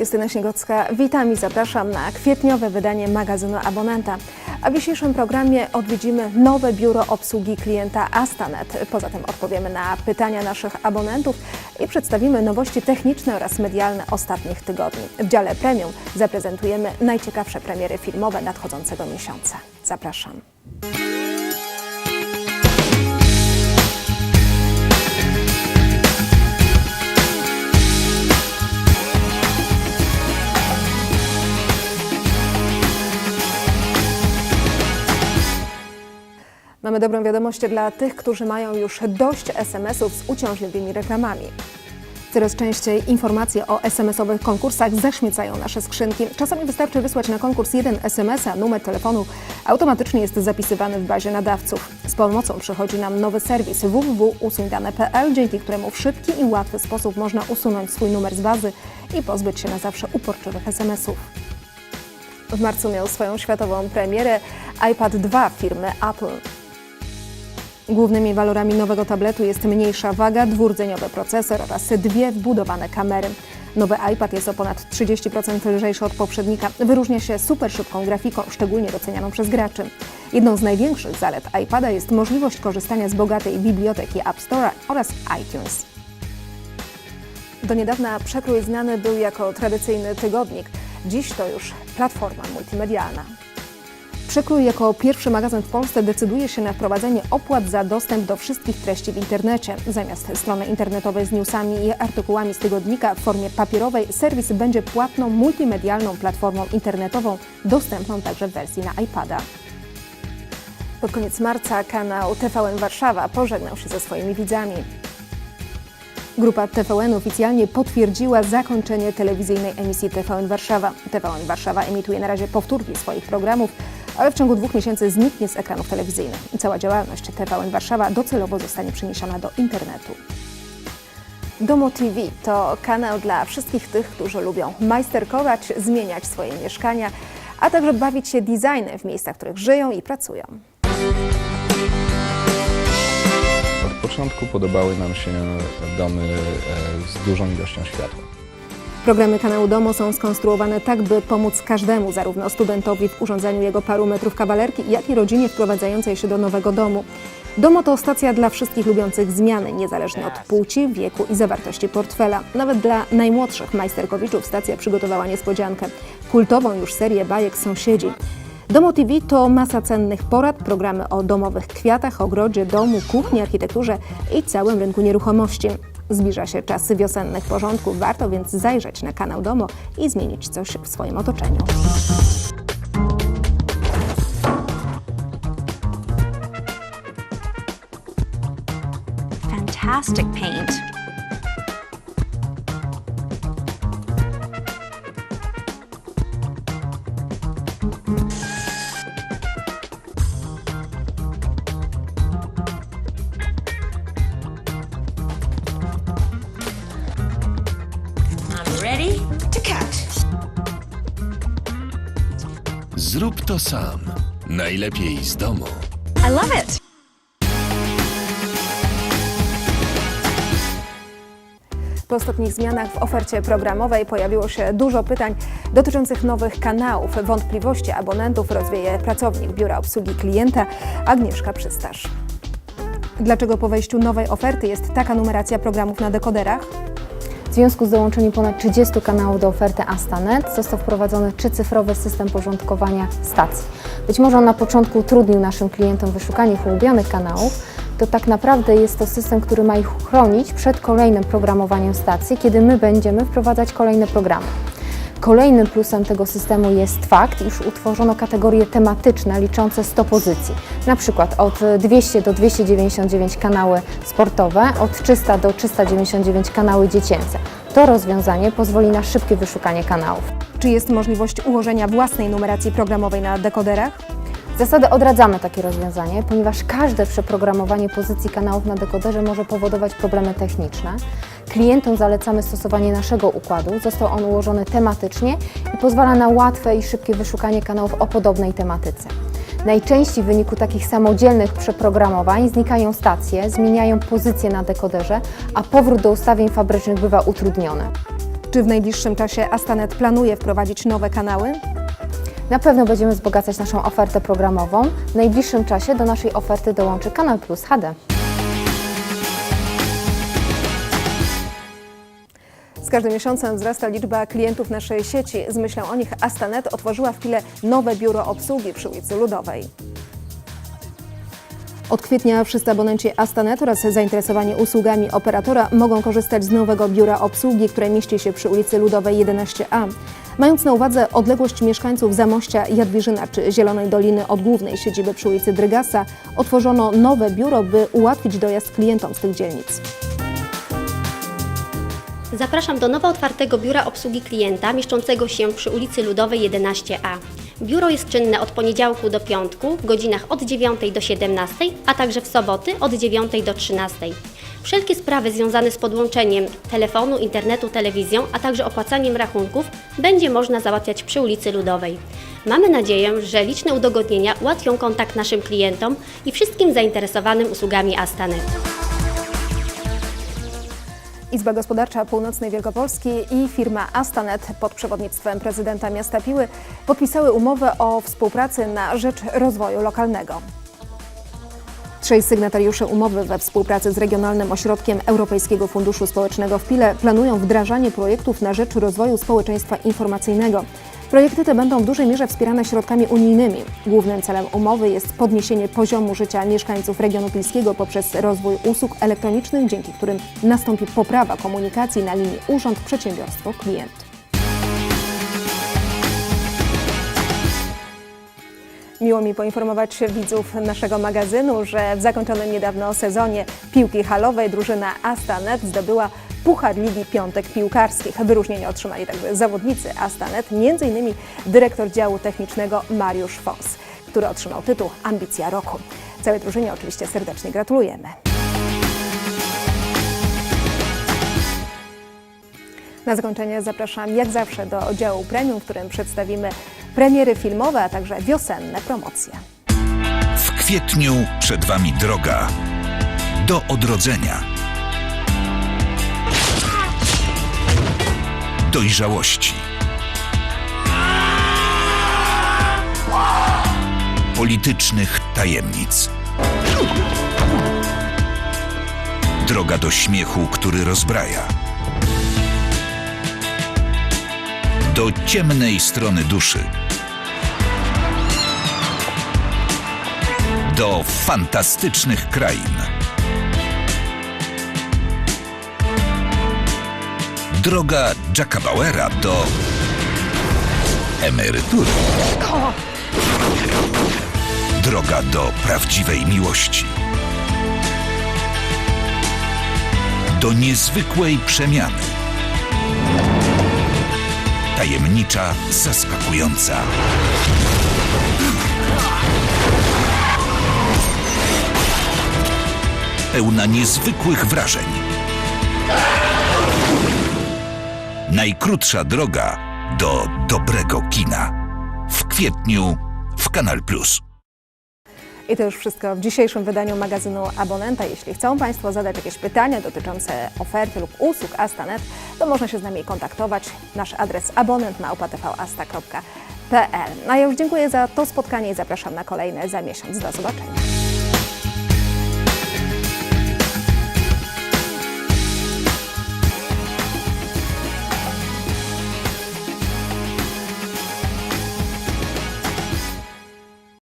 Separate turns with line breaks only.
Justyna Śniegocka, witam i zapraszam na kwietniowe wydanie magazynu Abonenta. A w dzisiejszym programie odwiedzimy nowe biuro obsługi klienta Astanet. Poza tym odpowiemy na pytania naszych abonentów i przedstawimy nowości techniczne oraz medialne ostatnich tygodni. W dziale premium zaprezentujemy najciekawsze premiery filmowe nadchodzącego miesiąca. Zapraszam. Mamy dobrą wiadomość dla tych, którzy mają już dość SMS-ów z uciążliwymi reklamami. Coraz częściej informacje o SMS-owych konkursach zaśmiecają nasze skrzynki. Czasami wystarczy wysłać na konkurs jeden SMS, a numer telefonu automatycznie jest zapisywany w bazie nadawców. Z pomocą przychodzi nam nowy serwis www.usuńdane.pl, dzięki któremu w szybki i łatwy sposób można usunąć swój numer z bazy i pozbyć się na zawsze uporczywych SMS-ów. W marcu miał swoją światową premierę iPad 2 firmy Apple. Głównymi walorami nowego tabletu jest mniejsza waga, dwurdzeniowy procesor oraz dwie wbudowane kamery. Nowy iPad jest o ponad 30% lżejszy od poprzednika. Wyróżnia się super szybką grafiką, szczególnie docenianą przez graczy. Jedną z największych zalet iPada jest możliwość korzystania z bogatej biblioteki App Store oraz iTunes. Do niedawna przekrój znany był jako tradycyjny tygodnik. Dziś to już platforma multimedialna. Przekrój jako pierwszy magazyn w Polsce decyduje się na wprowadzenie opłat za dostęp do wszystkich treści w internecie. Zamiast strony internetowej z newsami i artykułami z tygodnika w formie papierowej, serwis będzie płatną multimedialną platformą internetową, dostępną także w wersji na iPada. Pod koniec marca kanał TVN Warszawa pożegnał się ze swoimi widzami. Grupa TVN oficjalnie potwierdziła zakończenie telewizyjnej emisji TVN Warszawa. TVN Warszawa emituje na razie powtórki swoich programów, ale w ciągu dwóch miesięcy zniknie z ekranów telewizyjnych. Cała działalność TVN Warszawa docelowo zostanie przeniesiona do internetu. Domo TV to kanał dla wszystkich tych, którzy lubią majsterkować, zmieniać swoje mieszkania, a także bawić się designem w miejscach, w których żyją i pracują.
Od początku podobały nam się domy e, z dużą ilością światła.
Programy kanału Domo są skonstruowane tak, by pomóc każdemu, zarówno studentowi w urządzaniu jego paru metrów kawalerki, jak i rodzinie wprowadzającej się do nowego domu. Domo to stacja dla wszystkich lubiących zmiany, niezależnie od płci, wieku i zawartości portfela. Nawet dla najmłodszych majsterkowiczów stacja przygotowała niespodziankę. Kultową już serię bajek Sąsiedzi. Domo TV to masa cennych porad, programy o domowych kwiatach, ogrodzie, domu, kuchni, architekturze i całym rynku nieruchomości. Zbliża się czas wiosennych porządków, warto więc zajrzeć na kanał Domo i zmienić coś w swoim otoczeniu.
Fantastic paint.
Zrób to sam. Najlepiej z domu.
I love it.
Po ostatnich zmianach w ofercie programowej pojawiło się dużo pytań dotyczących nowych kanałów. Wątpliwości abonentów rozwieje pracownik Biura Obsługi Klienta Agnieszka Przystasz. Dlaczego po wejściu nowej oferty jest taka numeracja programów na dekoderach?
Związku z dołączeniem ponad 30 kanałów do oferty Astanet został wprowadzony trzycyfrowy system porządkowania stacji. Być może on na początku utrudnił naszym klientom wyszukanie ich ulubionych kanałów, to tak naprawdę jest to system, który ma ich chronić przed kolejnym programowaniem stacji, kiedy my będziemy wprowadzać kolejne programy. Kolejnym plusem tego systemu jest fakt, iż utworzono kategorie tematyczne liczące 100 pozycji. Na przykład od 200 do 299 kanały sportowe, od 300 do 399 kanały dziecięce. To rozwiązanie pozwoli na szybkie wyszukanie kanałów.
Czy jest możliwość ułożenia własnej numeracji programowej na dekoderach?
Zasady odradzamy takie rozwiązanie, ponieważ każde przeprogramowanie pozycji kanałów na dekoderze może powodować problemy techniczne. Klientom zalecamy stosowanie naszego układu. Został on ułożony tematycznie i pozwala na łatwe i szybkie wyszukanie kanałów o podobnej tematyce. Najczęściej w wyniku takich samodzielnych przeprogramowań znikają stacje, zmieniają pozycje na dekoderze, a powrót do ustawień fabrycznych bywa utrudniony.
Czy w najbliższym czasie Astanet planuje wprowadzić nowe kanały?
Na pewno będziemy wzbogacać naszą ofertę programową. W najbliższym czasie do naszej oferty dołączy Kanal Plus HD.
Z każdym miesiącem wzrasta liczba klientów naszej sieci. Z myślą o nich Astanet otworzyła w Pile nowe biuro obsługi przy ulicy Ludowej. Od kwietnia wszyscy abonenci Astanet oraz zainteresowani usługami operatora mogą korzystać z nowego biura obsługi, które mieści się przy ulicy Ludowej 11A. Mając na uwadze odległość mieszkańców Zamościa, Jadwirzyna czy Zielonej Doliny od głównej siedziby przy ulicy Drygasa, otworzono nowe biuro, by ułatwić dojazd klientom z tych dzielnic.
Zapraszam do nowo otwartego biura obsługi klienta mieszczącego się przy ulicy Ludowej 11A. Biuro jest czynne od poniedziałku do piątku w godzinach od 9 do 17, a także w soboty od 9 do 13. Wszelkie sprawy związane z podłączeniem telefonu, internetu, telewizją, a także opłacaniem rachunków będzie można załatwiać przy ulicy Ludowej. Mamy nadzieję, że liczne udogodnienia ułatwią kontakt naszym klientom i wszystkim zainteresowanym usługami Astanet.
Izba Gospodarcza Północnej Wielkopolski i firma Astanet pod przewodnictwem prezydenta miasta Piły podpisały umowę o współpracy na rzecz rozwoju lokalnego. Trzej sygnatariusze umowy we współpracy z Regionalnym Ośrodkiem Europejskiego Funduszu Społecznego w Pile planują wdrażanie projektów na rzecz rozwoju społeczeństwa informacyjnego. Projekty te będą w dużej mierze wspierane środkami unijnymi. Głównym celem umowy jest podniesienie poziomu życia mieszkańców regionu pilskiego poprzez rozwój usług elektronicznych, dzięki którym nastąpi poprawa komunikacji na linii urząd-przedsiębiorstwo-klient. Miło mi poinformować widzów naszego magazynu, że w zakończonym niedawno sezonie piłki halowej drużyna Astanet zdobyła Puchar Ligi Piątek Piłkarskich. Wyróżnienie otrzymali także zawodnicy Astanet, m.in. dyrektor działu technicznego Mariusz Fos, który otrzymał tytuł Ambicja Roku. Całej drużynie oczywiście serdecznie gratulujemy. Na zakończenie zapraszam jak zawsze do oddziału premium, w którym przedstawimy premiery filmowe, a także wiosenne promocje.
W kwietniu przed Wami droga do odrodzenia, dojrzałości, politycznych tajemnic. Droga do śmiechu, który rozbraja. Do ciemnej strony duszy. do fantastycznych krain. Droga Jacka Bauera do emerytury. Droga do prawdziwej miłości. Do niezwykłej przemiany. Tajemnicza, zaskakująca. pełna niezwykłych wrażeń. Najkrótsza droga do dobrego kina. W kwietniu w Kanal Plus.
I to już wszystko w dzisiejszym wydaniu magazynu Abonenta. Jeśli chcą Państwo zadać jakieś pytania dotyczące oferty lub usług Astanet, to można się z nami kontaktować. Nasz adres abonent.małpa.tvasta.pl A ja już dziękuję za to spotkanie i zapraszam na kolejne za miesiąc. Do zobaczenia.